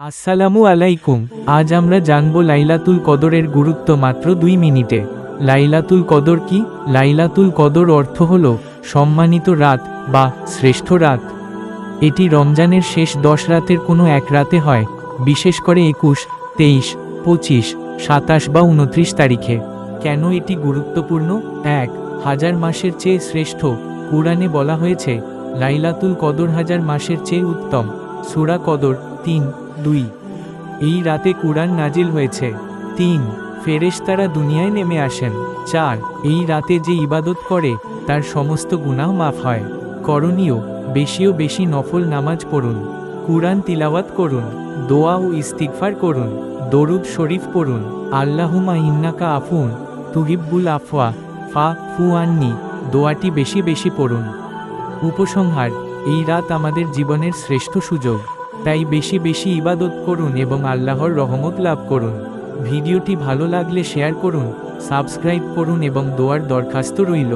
আসসালামু আলাইকুম। আজ আমরা জানব লাইলাতুল কদরের গুরুত্ব মাত্র দুই মিনিটে। লাইলাতুল কদর কি? লাইলাতুল কদর অর্থ হল সম্মানিত রাত বা শ্রেষ্ঠ রাত। এটি রমজানের শেষ দশ রাতের কোনো এক রাতে হয়, বিশেষ করে একুশ, তেইশ, পঁচিশ, সাতাশ বা উনত্রিশ তারিখে। কেন এটি গুরুত্বপূর্ণ? এক, হাজার মাসের চেয়ে শ্রেষ্ঠ। কুরআনে বলা হয়েছে, লাইলাতুল কদর হাজার মাসের চেয়ে উত্তম। সুরা কদর তিন দুই। এই রাতে কুরআন নাজিল হয়েছে। তিন, ফেরেশতারা দুনিয়ায় নেমে আসেন। চার, এই রাতে যে ইবাদত করে, তার সমস্ত গুনাহ মাফ হয়। করণীয়, বেশিও বেশি নফল নামাজ পড়ুন। কুরআন তিলাওয়াত করুন। দোয়া ও ইস্তিগফার করুন। দরুদ শরীফ পড়ুন। আল্লাহুমা ইন্নাকা আফুন তুহিব্বুল আফওয়া ফা ফু আন্নি দোয়াটি বেশি বেশি পড়ুন। উপসংহার, এই রাত আমাদের জীবনের শ্রেষ্ঠ সুযোগ। তাই বেশি বেশি ইবাদত করুন এবং আল্লাহর রহমত লাভ করুন। ভিডিওটি ভালো লাগলে শেয়ার করুন, সাবস্ক্রাইব করুন এবং দোয়ার দরখাস্ত রইল।